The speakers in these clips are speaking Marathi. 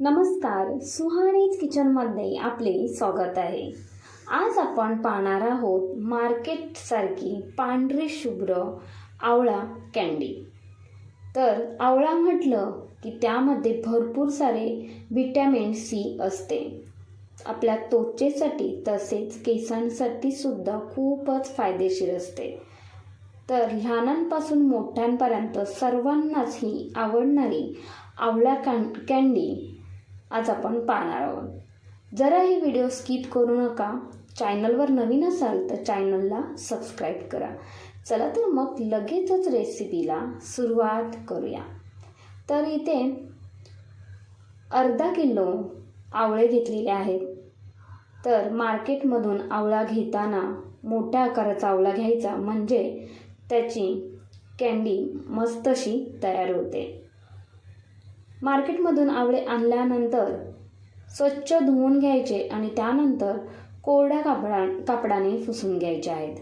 नमस्कार सुहानीज किचनमध्ये आपले स्वागत आहे. आज आपण पाहणार आहोत मार्केटसारखी पांढरी शुभ्र आवळा कँडी तर आवळा म्हटलं की त्यामध्ये भरपूर सारे व्हिटॅमिन सी असते. आपल्या त्वचेसाठी तसेच केसांसाठी सुद्धा खूपच फायदेशीर असते. तर लहानांपासून मोठ्यांपर्यंत सर्वांनाच ही आवडणारी आवळा कॅन कँडी आज आपण पाहणार आहोत. जरा हे व्हिडिओ स्किप करू नका चॅनलवर नवीन असाल तर चॅनलला सबस्क्राईब करा. चला तर मग लगेचच रेसिपीला सुरुवात करूया. तर इथे अर्धा किलो आवळे घेतलेले आहेत. तर मार्केटमधून आवळा घेताना मोठ्या आकाराचा आवळा घ्यायचा म्हणजे त्याची कँडी मस्त अशी तयार होते. मार्केटमधून आवळे आणल्यानंतर स्वच्छ धुवून घ्यायचे आणि त्यानंतर कोरड्या कापडा कापडाने पुसून घ्यायचे आहेत.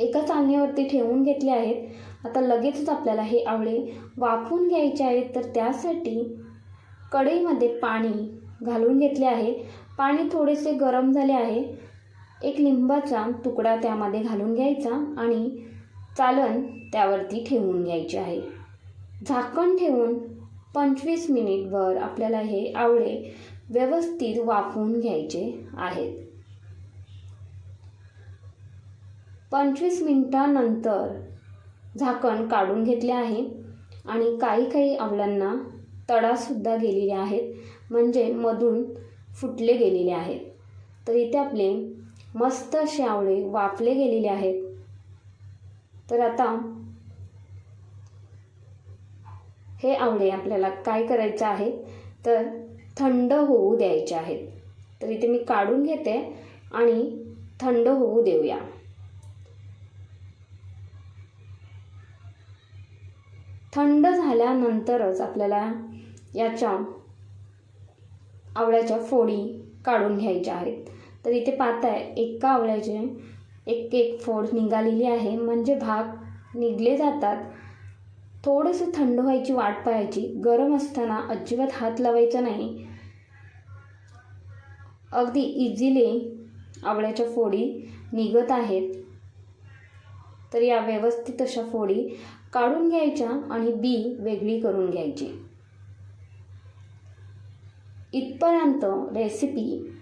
एका चालणीवरती ठेवून घेतले आहेत. आता लगेचच आपल्याला हे आवळे वाफवून घ्यायचे आहेत. तर त्यासाठी कढईमध्ये पाणी घालून घेतले आहे. पाणी थोडेसे गरम झाले आहे. एक लिंबाचा तुकडा त्यामध्ये घालून घ्यायचा आणि चालन त्यावरती ठेवून घ्यायचे आहे. झाकण ठेवून पंचवीस मिनिटभर आपल्याला हे आवळे व्यवस्थित वाफवून घ्यायचे आहेत. पंचवीस मिनिटानंतर झाकण काढून घेतले आहे आणि काही काही आवळ्यांना तडासुद्धा गेलेले आहेत म्हणजे मधून फुटले गेलेले आहेत. तर इथे आपले मस्त असे आवळे वाफले गेलेले आहेत. तर आता हे आवळे आपल्याला काय करायचं आहे? तर थंड होऊ द्यायचे आहेत तर इथे मी काढून घेते आणि थंड होऊ देऊया. थंड झाल्यानंतरच आपल्याला याच्या आवळ्याच्या फोडी काढून घ्यायच्या आहेत. तर इथे पाहताय एका आवळ्याचे एक एक फोड निघालेली आहे. म्हणजे भाग निघले जातात. थोडंसं थंड व्हायची वाट पाहायची. गरम असताना अजिबात हात लावायचा नाही. अगदी इझिली आवळ्याच्या फोडी निघत आहेत. तर या व्यवस्थित अशा फोडी काढून घ्यायच्या आणि बी वेगळी करून घ्यायची. इथपर्यंत रेसिपी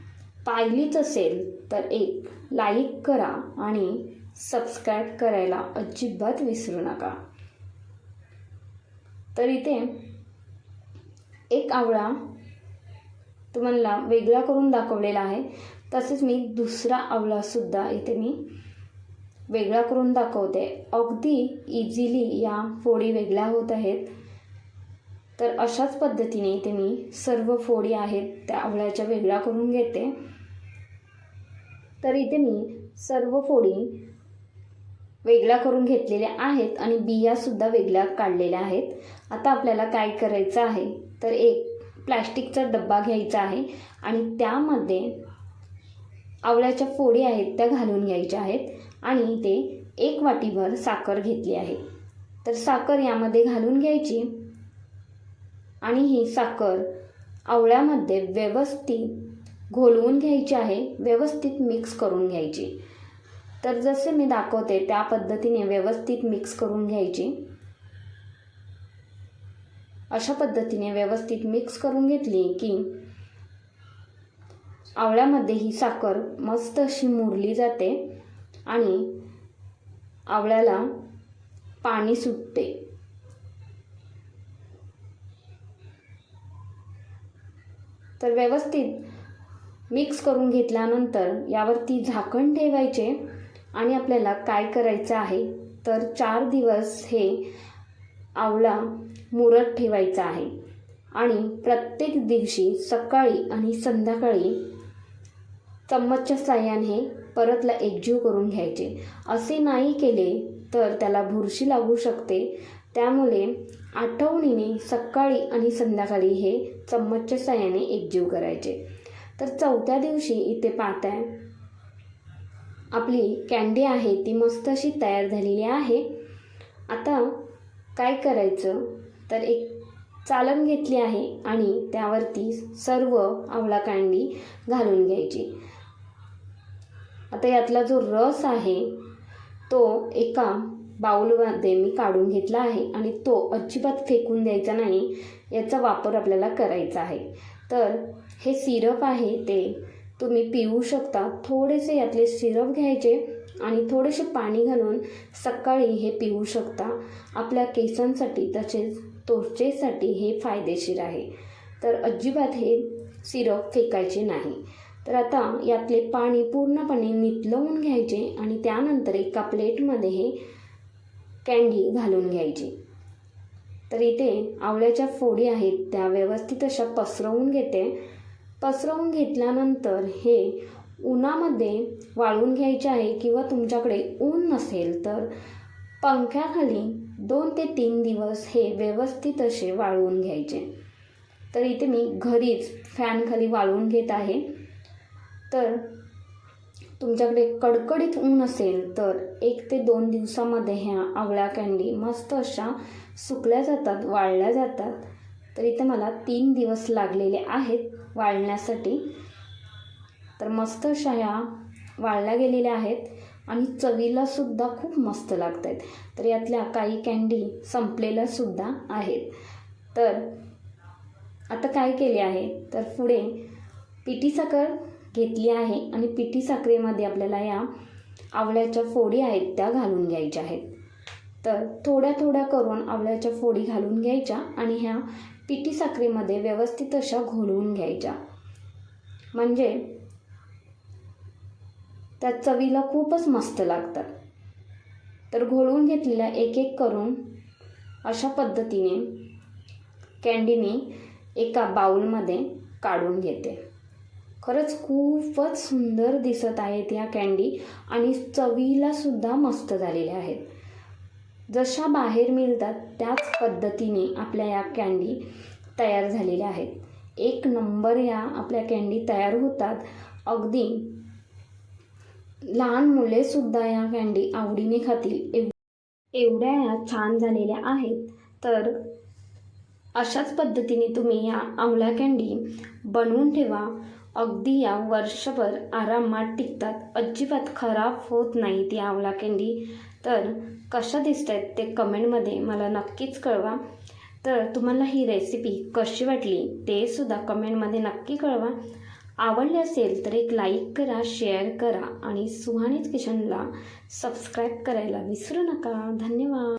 पाहिलीच असेल तर एक लाईक करा आणि सबस्क्राईब करायला अजिबात विसरू नका. तर इथे एक आवळा तुम्हाला वेगळा करून दाखवलेला आहे. तसेच मी दुसरा आवळासुद्धा इथे मी वेगळा करून दाखवते. अगदी इझिली या फोडी वेगळ्या होत आहेत. तर अशाच पद्धतीने इथे मी सर्व फोडी आहेत त्या आवळ्याच्या वेगळ्या करून घेते. तर इथे मी सर्व फोडी वेगळ्या करून घेतलेल्या आहेत आणि बियासुद्धा वेगळ्या काढलेल्या आहेत. आता आपल्याला काय करायचं आहे? तर एक प्लॅस्टिकचा डब्बा घ्यायचा आहे आणि त्यामध्ये आवळ्याच्या फोडी आहेत त्या घालून घ्यायच्या आहेत आणि ते एक वाटीभर साखर घेतली आहे. तर साखर यामध्ये घालून घ्यायची आणि ही साखर आवळ्यामध्ये व्यवस्थित घोलवून घ्यायची आहे व्यवस्थित मिक्स करून घ्यायची. तर जसे मी दाखवते त्या पद्धतीने व्यवस्थित मिक्स करून घ्यायची. अशा पद्धतीने व्यवस्थित मिक्स करून घेतली की आवळ्यामध्ये ही साखर मस्त अशी मुरली जाते आणि आवळ्याला पाणी सुटते. तर व्यवस्थित मिक्स करून घेतल्यानंतर यावरती झाकण ठेवायचे आणि आपल्याला काय करायचं आहे? तर चार दिवस हे आवळा मुरत ठेवायचा आहे. आणि प्रत्येक दिवशी सकाळी आणि संध्याकाळी चम्मचच्या साह्याने परतला एकजीव करून घ्यायचे. असे नाही केले तर त्याला बुरशी लागू शकते. त्यामुळे आठवणीने सकाळी आणि संध्याकाळी हे चम्मचच्या साह्याने एकजीव करायचे. तर चौथ्या दिवशी इथे पाहताय. आपली कँडी आहे ती मस्त अशी तयार झालेली आहे. आता काय करायचं? तर एक चालण घेतली आहे आणि त्यावरती सर्व आवळा कांडी घालून घ्यायची. आता यातला जो रस आहे तो एका बाऊलमध्ये मी काढून घेतला आहे आणि तो अजिबात फेकून द्यायचा नाही याचा वापर आपल्याला करायचा आहे. तर हे सिरप आहे ते तुम्ही पिऊ शकता. थोडेसे यातले सिरप घ्यायचे आणि थोडेसे पाणी घालून सकाळी हे पिऊ शकता. आपल्या केसांसाठी तसेच त्वचेसाठी हे फायदेशीर आहे. तर अजिबात हे सिरप फेकायचे नाही. तर आता यातले पाणी पूर्णपणे नितलवून घ्यायचे आणि त्यानंतर एका प्लेटमध्ये हे कँडी घालून घ्यायची. तर इथे आवळ्याच्या फोडी आहेत त्या व्यवस्थित अशा पसरवून घेते. पसरवून घेतल्यानंतर हे उन्हामध्ये वाळवून घ्यायचे आहे किंवा तुमच्याकडे ऊन नसेल तर पंख्याखाली दोन ते तीन दिवस हे व्यवस्थित असे वाळवून घ्यायचे. तर इथे मी घरीच फॅनखाली वाळवून घेत आहे. तर तुमच्याकडे कडकडीत ऊन असेल तर एक ते दोन दिवसामध्ये ह्या आवळ्या कँडी मस्त अशा सुकल्या जातात वाळल्या जातात. तर इथे मला तीन दिवस लागलेले आहेत वाळण्यासाठी. तर मस्त अशा ह्या वाळल्या गेलेल्या आहेत. आणि चवीलासुद्धा खूप मस्त लागत आहेत तर यातल्या काही कँडी संपलेल्यासुद्धा आहेत. तर आता काय केले आहे? तर पुढे पिठी साखर घेतली आहे आणि पिठी साखरेमध्ये आपल्याला या आवळ्याच्या फोडी आहेत त्या घालून घ्यायच्या आहेत. तर थोड्या थोड्या करून आवळ्याच्या फोडी घालून घ्यायच्या आणि ह्या पिठी साखरेमध्ये व्यवस्थित अशा घोळवून घ्यायच्या. म्हणजे त्या चवीला खूपच मस्त लागतात. तर घोळवून घेतलेल्या एक एक करून अशा पद्धतीने कँडीने एका बाउलमध्ये काढून घेते. खरंच खूपच सुंदर दिसत आहेत या कँडी आणि चवीलासुद्धा मस्त झालेल्या आहेत. जशा बाहेर मिळतात त्याच पद्धतीने आपल्या या कँडी तयार झालेल्या आहेत. एक नंबर या आपल्या कँडी तयार होतात. अगदी लहान मुलेसुद्धा या कँडी आवडीने खातील. एव एवढ्या या छान झालेल्या आहेत. तर अशाच पद्धतीने तुम्ही या आवळा कँडी बनवून ठेवा. अगदी या वर्षभर आरामात टिकतात. अजिबात खराब होत नाही ती आवळा कँडी तर कशा दिसत आहेत ते कमेंटमध्ये मला नक्कीच कळवा. तर तुम्हाला ही रेसिपी कशी वाटली ते सुद्धा कमेंटमध्ये नक्की कळवा. आवडले असेल तर एक लाईक करा शेअर करा आणि सुहानीत किचनला सबस्क्राईब करायला विसरू नका. धन्यवाद.